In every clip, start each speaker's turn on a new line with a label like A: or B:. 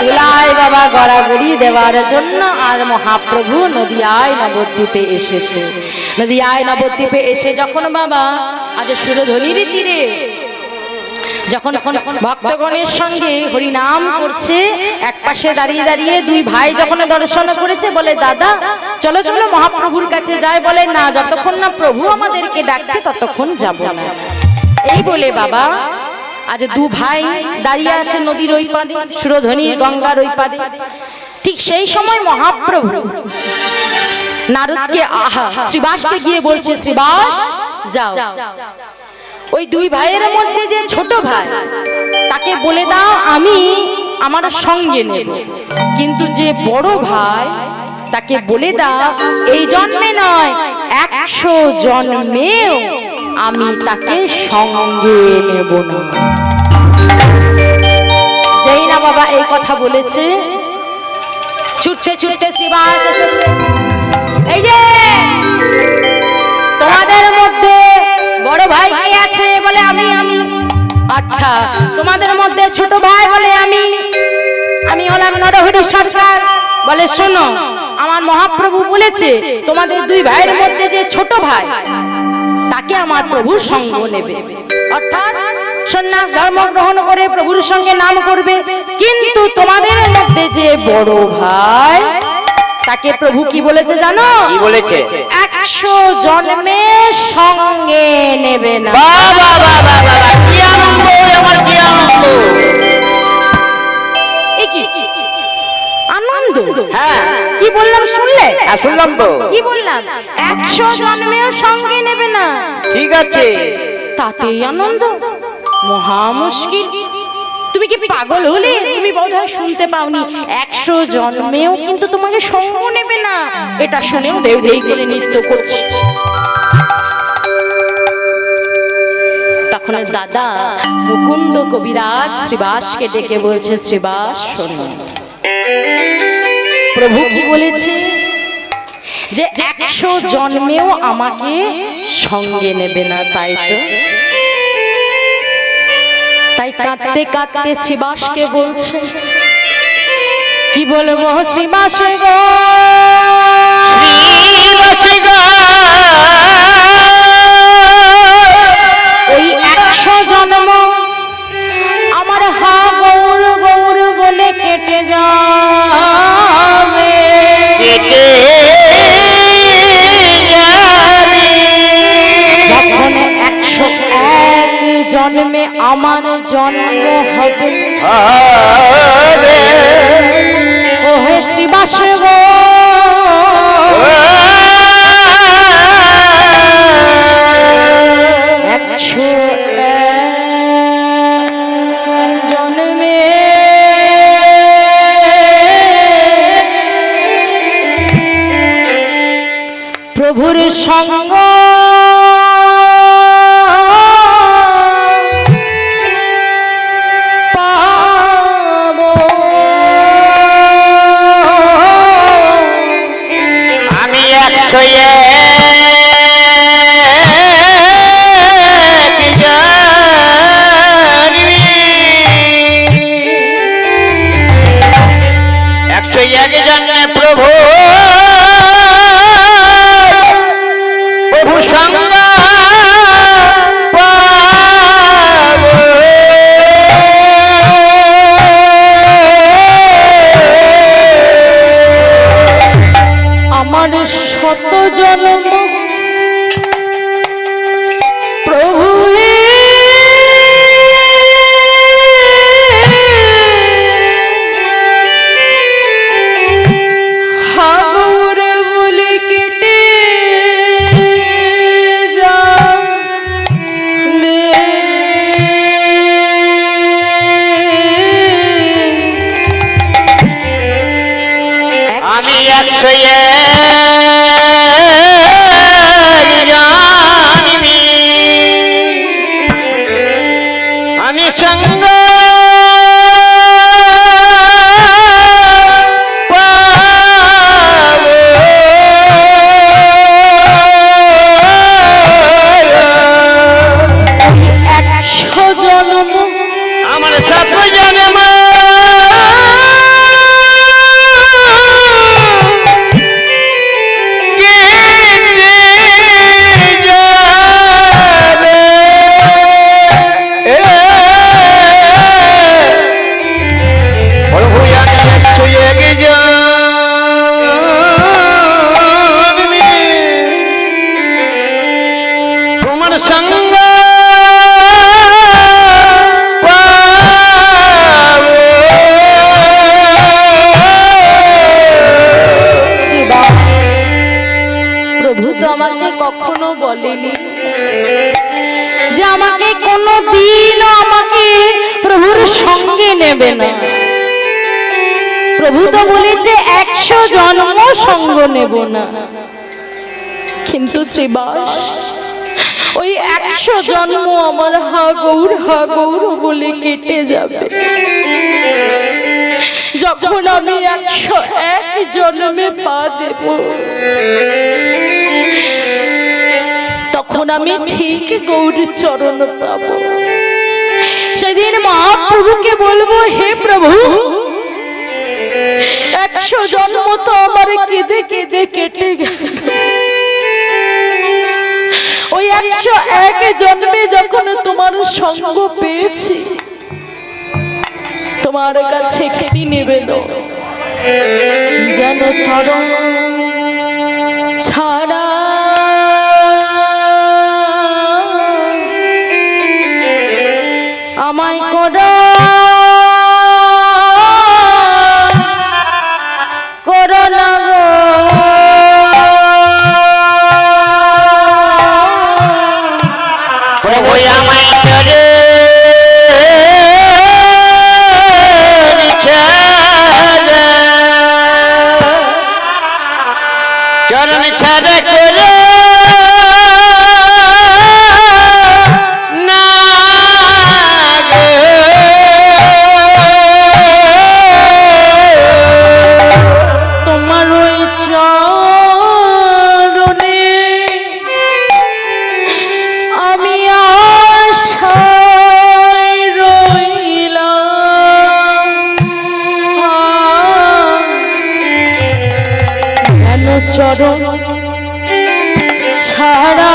A: ধুলায় বাবা গড়াগড়ি দেওয়ার জন্য আর মহাপ্রভু নদিয়ায় নবদ্বীপে এসেছে নদিয়ায় নবদ্বীপে এসে যখন বাবা আজ সুরধ্বনির তীরে যখন ভক্তগণের সঙ্গে হরিনাম করছে এক পাশে দাঁড়িয়ে দাঁড়িয়ে দুই ভাই যখন দর্শন করেছে বলে দাদা চলো চলো মহাপ্রভুর কাছে যায় বলে না যতক্ষণ না প্রভু আমাদেরকে ডাকছে ততক্ষণ যাব না এই বলে বাবা আজ দু ভাই দাঁড়িয়ে আছে নদীর ওই পারে সুরধ্বনির গঙ্গার ওই পারে ঠিক সেই সময় মহাপ্রভু নারদকে আহা শ্রীবাসকে গিয়ে বলছে শ্রীবাস যাও ওই দুই ভাইয়ের মধ্যে যে ছোট ভাই তাকে বলে দাও আমি আমার সঙ্গে নেব কিন্তু যে বড় ভাই তাকে বলে দাও এই জন্মে নয় একশো জন্মেও আমি তাকে সঙ্গে নেব না যেই না বাবা এই কথা বলেছে ছুটছে ছুটছে শ্রীবাস এসেছে এই যে তোমাদের মধ্যে বড় ভাই কে আছে বলে আমি আমি আচ্ছা তোমাদের মধ্যে ছোট ভাই বলে আমি আমি হলাম নরহরি সরকার বলে শোনো আমার মহাপ্রভু বলেছে তোমাদের দুই ভাইয়ের মধ্যে যে ছোট ভাই তাকে আমার প্রভুর সঙ্গ নেবে অর্থাৎ সন্ন্যাস ধর্ম গ্রহণ করে প্রভুর সঙ্গে নাম করবে কিন্তু তোমাদের মধ্যে যে বড় ভাই তাকে প্রভু কি বলেছে জানো কি বলেছে একশো জন্মে সঙ্গে নেবে না
B: বাবা বাবা বাবা কি আনন্দ আমার কি আনন্দ
A: কিন্তু হ্যাঁ। কি বললাম শুনলে
B: হ্যাঁ, শুনলাম তো
A: কি বললাম একশো জন্মেও সঙ্গে নেবে না ঠিক আছে তাতেই আনন্দ মহা মুশকিল তুমি কি পাগল হলে তুমি বোধহয় শুনতে পাওনি একশো জন্মেও কিন্তু তোমাকে সঙ্গ নেবে না এটা শুনেও দেউ দেই করে নৃত্য করছে তখন দাদা মুকুন্দ কবিরাজ শ্রীবাসকে ডেকে বলছে শ্রীবাস শোনো প্রভু কি বলেছে যে একশো জন্মেও আমাকে সঙ্গে নেবে না তাই তো তাই কাঁদতে কাঁদতে শিবাসকে বলছে কি বলবো শ্রীবাস গো 是我。নেবে না প্রভু তো বলেছে একশো জন্ম সঙ্গ নেব না কিন্তু শ্রীবাস ওই একশো জন্ম আমার হা গৌর বলে কেটে যাবে যখন আমি একশো এক জন্মে পা দেব তখন আমি ঠিক গৌর চরণ পাব সেদিন মা প্রভুকে বলবো হে প্রভু একশো জন্ম তো আমার কেঁদে কেঁদে কেটে ওই একশো এক জন্মে যখন তোমার সঙ্গ পেয়েছি তোমার কাছে খেটি নিবেদন যেন চরম ছাড়া
C: ওই আমার
D: চরণ ছাড়া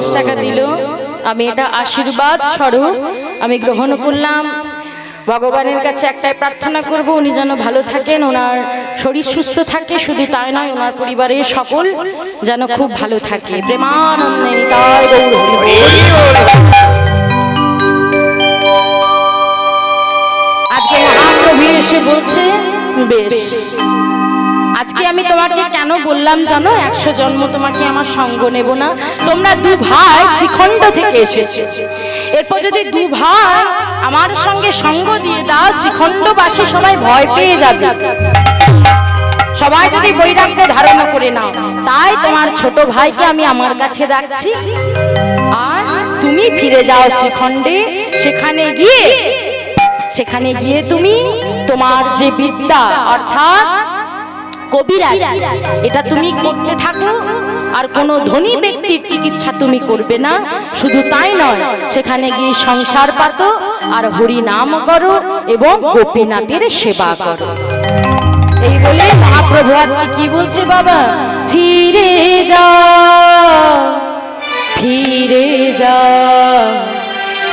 A: পঞ্চাশ টাকা দিল আমি এটা আশীর্বাদ স্বরূপ আমি গ্রহণ করলাম ভগবানের কাছে একটাই প্রার্থনা করব উনি যেন ভালো থাকেন ওনার শরীর সুস্থ থাকে শুধু তাই নয় ওনার পরিবারের সকল যেন খুব ভালো থাকে আজকে এসে বলছে বেশ আজকে আমি তোমাকে কেন বললাম জানো একশো জন্ম তোমাকে আমার সঙ্গ নেব না তোমরা দু ভাই শ্রীখণ্ড থেকে এসেছে এরপর যদি দু ভাই আমার সঙ্গে সঙ্গ দিয়ে দাও শ্রীখণ্ডবাসী সবাই ভয় পেয়ে যাবে সবাই যদি বৈরাগ্য ধারণা করে নাও তাই তোমার ছোট ভাইকে আমি আমার কাছে রাখছি আর তুমি ফিরে যাও শ্রীখণ্ডে সেখানে গিয়ে সেখানে গিয়ে তুমি তোমার যে বিদ্যা অর্থাৎ কবিরাজ এটা তুমি করতে থাকো আর কোনো ধনী ব্যক্তির চিকিৎসা তুমি করবে না শুধু তাই নয় সেখানে গিয়ে সংসার পাতো আর হরি নাম করো এবং গোপীনাথের সেবা করো এই বলে মহাপ্রভু আজকে কি বলছে বাবা ফিরে যা ফিরে যা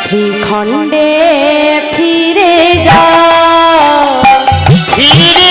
A: শ্রীখণ্ডে ফিরে যা ফিরে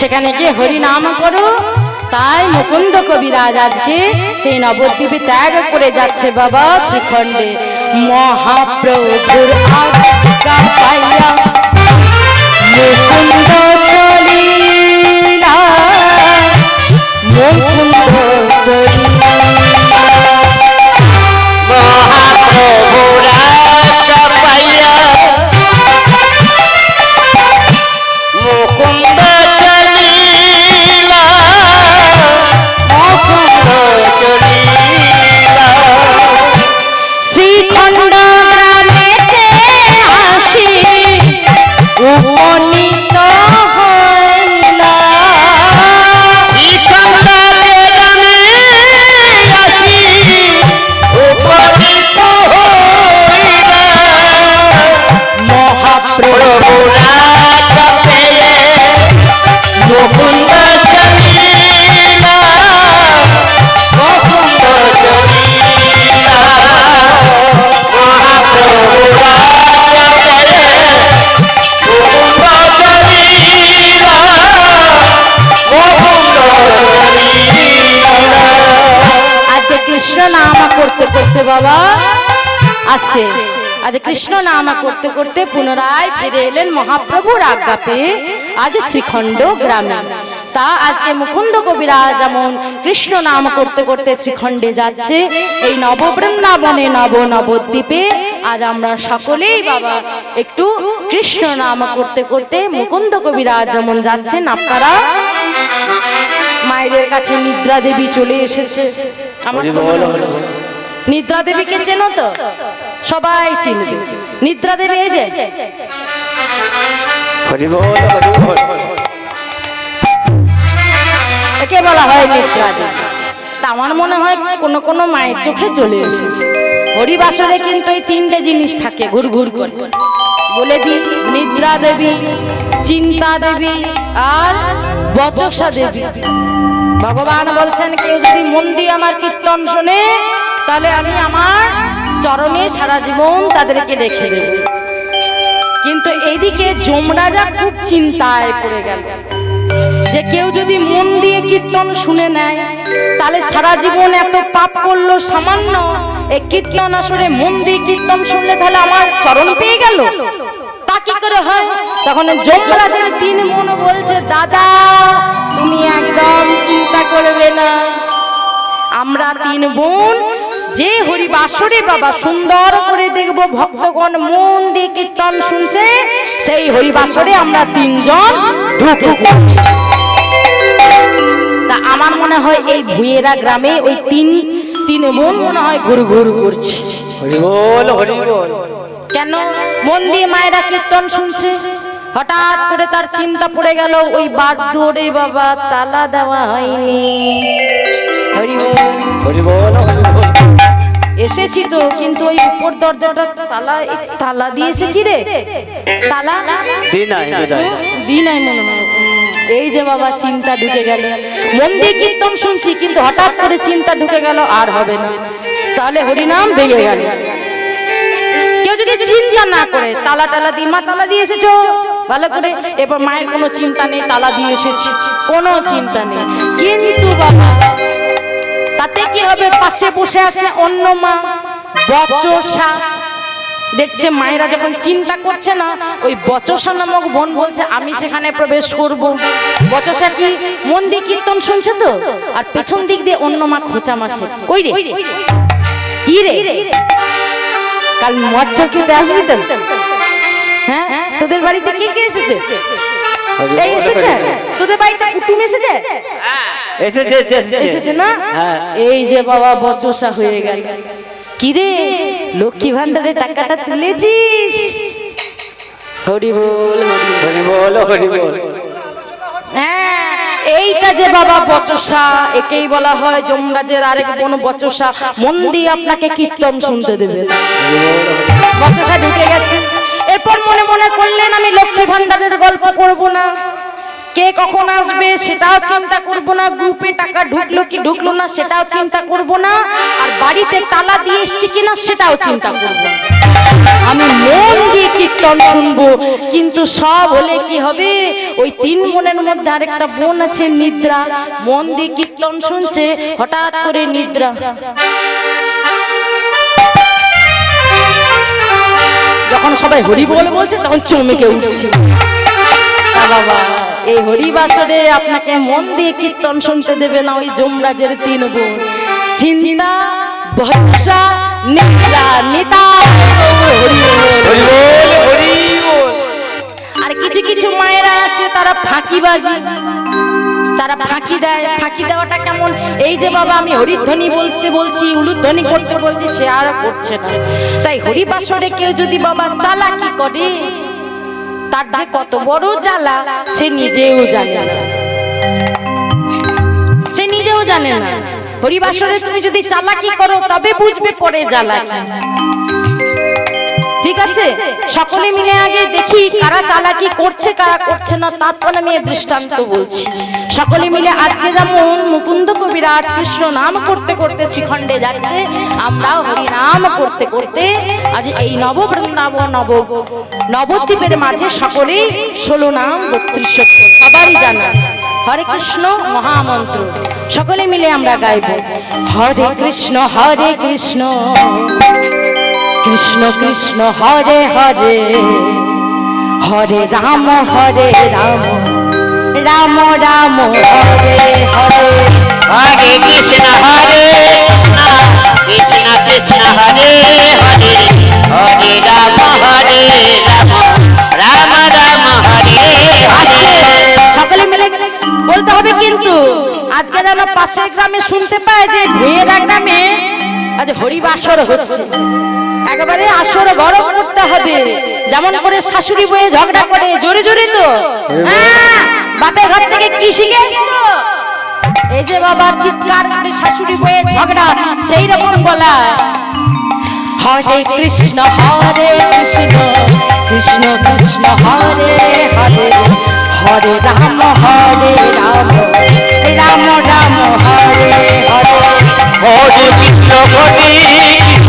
A: সেখানে গিয়ে হরি নাম করো তাই মুকুন্দ কবিরাজ আজকে সেই নবদ্বীপে ত্যাগ করে যাচ্ছে বাবা শ্রীখণ্ডে মহাপ্রভুর
D: মুকুন্দ চলিলা
A: করতে বাবা আসতে আজ কৃষ্ণ নামা করতে করতে পুনরায় ফিরে এলেন মহাপ্রভুর আজ্ঞা আজ শ্রীখণ্ড গ্রামে তা আজকে মুকুন্দ কবিরা যেমন কৃষ্ণ নাম করতে করতে শ্রীখণ্ডে যাচ্ছে এই নববৃন্দাবনে নব নবদ্বীপে আজ আমরা সকলেই বাবা একটু কৃষ্ণ নাম করতে করতে মুকুন্দ কবিরা যেমন যাচ্ছেন আপনারা মায়ের কাছে নিদ্রা দেবী চলে এসেছে আমার নিদ্রা দেবীকে চেনো তো সবাই চিনি নিদ্রা দেবী এই যে একে বলা হয় নিদ্রা দেবী তা আমার মনে হয় কোনো কোনো মায়ের চোখে চলে এসেছে হরিবাসরে কিন্তু এই তিনটে জিনিস থাকে ঘুর ঘুর করে বলে দি নিদ্রা দেবী চিন্তা দেবী আর বচসা দেবী ভগবান বলছেন কেউ যদি মন দিয়ে আমার কীর্তন শোনে তাহলে আমি আমার চরণে সারা জীবন তাদেরকে রেখে দেব কিন্তু এইদিকে যা খুব চিন্তায় পড়ে গেল যে কেউ যদি মন দিয়ে কীর্তন শুনে নেয় তাহলে সারা জীবন এত পাপ করলো সামান্য এই কীর্তন আসরে মন দিয়ে কীর্তন শুনলে তাহলে আমার চরণ পেয়ে গেল তা কি করে হয় তখন যমরাজের তিন মন বলছে দাদা তুমি একদম চিন্তা করবে না আমরা তিন বোন যে হরি বাসরে বাবা সুন্দর করে দেখব ভক্তগণ মন দিয়ে কীর্তন শুনছে সেই হরি বাসরে আমরা তিনজন ঢুকে তা আমার মনে হয় এই ভুয়েরা গ্রামে ওই তিন তিন মন মনে হয় ঘুরু ঘুরু করছে কেন মন দিয়ে মায়েরা কীর্তন শুনছে হঠাৎ করে তার চিন্তা পড়ে গেল ওই বাট দৌড়ে বাবা তালা দেওয়া হয়নি
B: হরি বল হরি বল
A: এসেছি তো কিন্তু ওই উপর দরজাটা তালা তালা দিয়ে এসেছি রে তালা দি নাই দি নাই মনে হয় এই যে বাবা চিন্তা ঢুকে গেল মন দিয়ে কীর্তন শুনছি কিন্তু হঠাৎ করে চিন্তা ঢুকে গেল আর হবে না তাহলে হরিনাম ভেঙে গেল কেউ যদি চিন্তা না করে তালা টালা দিয়ে মা তালা দিয়ে এসেছো ভালো করে এবার মায়ের কোনো চিন্তা নেই তালা দিয়ে এসেছি কোনো চিন্তা নেই কিন্তু বাবা তাতে কি হবে পাশে বসে আছে অন্য মা বচসা দেখছে মায়েরা যখন চিন্তা করছে না ওই বচসা নামক বোন বলছে আমি সেখানে প্রবেশ করব বচসা কি মন দিয়ে কীর্তন শুনছে তো আর পেছন দিক দিয়ে অন্য মা খোঁচা মারছে কই রে কি রে কাল মাছ খেতে আসবি তো হ্যাঁ তোদের বাড়িতে কে কে এসেছে হ্যাঁ, হ্যাঁ। এই যে বাবা কি রে লক্ষ্মী ভান্ডারে হ্যাঁ, এইটা যে বাবা বচসা একেই বলা হয় যমরাজের আরেক কোন বচসা মন দিয়ে আপনাকে কীর্তন শুনতে দেবে বচসা ঢুকে গেছে এরপর মনে মনে করলেন আমি লক্ষ্মী ভান্ডারের গল্প করব না কে কখন আসবে সেটাও চিন্তা করব না গ্রুপে টাকা ঢুকলো কি ঢুকলো না সেটাও চিন্তা করব না আর বাড়িতে তালা দিয়ে এসছি কিনা সেটাও চিন্তা করব আমি মন দিয়ে কীর্তন শুনবো কিন্তু সব হলে কি হবে ওই তিন মনের মধ্যে আরেকটা বোন আছে নিদ্রা মন দিয়ে কীর্তন শুনছে হঠাৎ করে নিদ্রা যখন সবাই হরি বলে বলছে তখন চমকে উঠছি বাবা এই হরিবাসরে আপনাকে মন দিয়ে কীর্তন শুনতে দেবে না ওই যমরাজের তিন গুণ চিন্তা ভরসা নিদ্রা নিতা আর কিছু কিছু মায়েরা আছে তারা ফাঁকিবাজি দেয় ফাঁকি দেওয়াটা কেমন এই যে বাবা আমি হরিধ্বনি বলতে বলছি উলুধ্বনি করতে বলছি সে আর করছে তাই হরিবাসরে কেউ যদি বাবা কি করে তার যে কত বড় জ্বালা সে নিজেও জানে সে নিজেও জানে না হরিবাসরে তুমি যদি চালাকি করো তবে বুঝবে পরে জ্বালা আছে সকলে মিলে আগে দেখি কারা চালাকি করছে কারা করছে না তারপর আমি এ দৃষ্টান্ত বলছি সকলে মিলে আজকে যেমন মুকুন্দ কবিরাজ কৃষ্ণ নাম করতে করতে শ্রীখণ্ডে যাচ্ছে আমরা হরি নাম করতে করতে আজ এই নব বৃন্দাবন নব নবদ্বীপের মাঝে সকলেই ষোলো নাম বত্রিশ সবারই জানা হরে কৃষ্ণ মহামন্ত্র সকলে মিলে আমরা গাইব হরে কৃষ্ণ হরে কৃষ্ণ কৃষ্ণ কৃষ্ণ হরে হরে হরে রাম হরে রাম রাম রাম হরে হরে
C: হরে কৃষ্ণ হরে কৃষ্ণ কৃষ্ণ হরে হরে হরে রাম হরে রাম রাম রাম হরে হরে
A: সকলে মিলে বলতে হবে কিন্তু আজকে যেন পাশের গ্রামে শুনতে পায় যে ভেয়েরা গ্রামে আজ হরিবাসর হচ্ছে একেবারে আসর গরম করতে হবে যেমন করে শাশুড়ি বয়ে ঝগড়া করে জোরে জোরে তো হ্যাঁ, বাপের ঘর থেকে কি শিখে এই যে বাবা চিৎকার করে শাশুড়ি বয়ে ঝগড়া সেই রকম বলা
C: হরে কৃষ্ণ হরে কৃষ্ণ কৃষ্ণ কৃষ্ণ হরে হরে হরে রাম হরে রাম রাম রাম হরে হরে হরে কৃষ্ণ হরে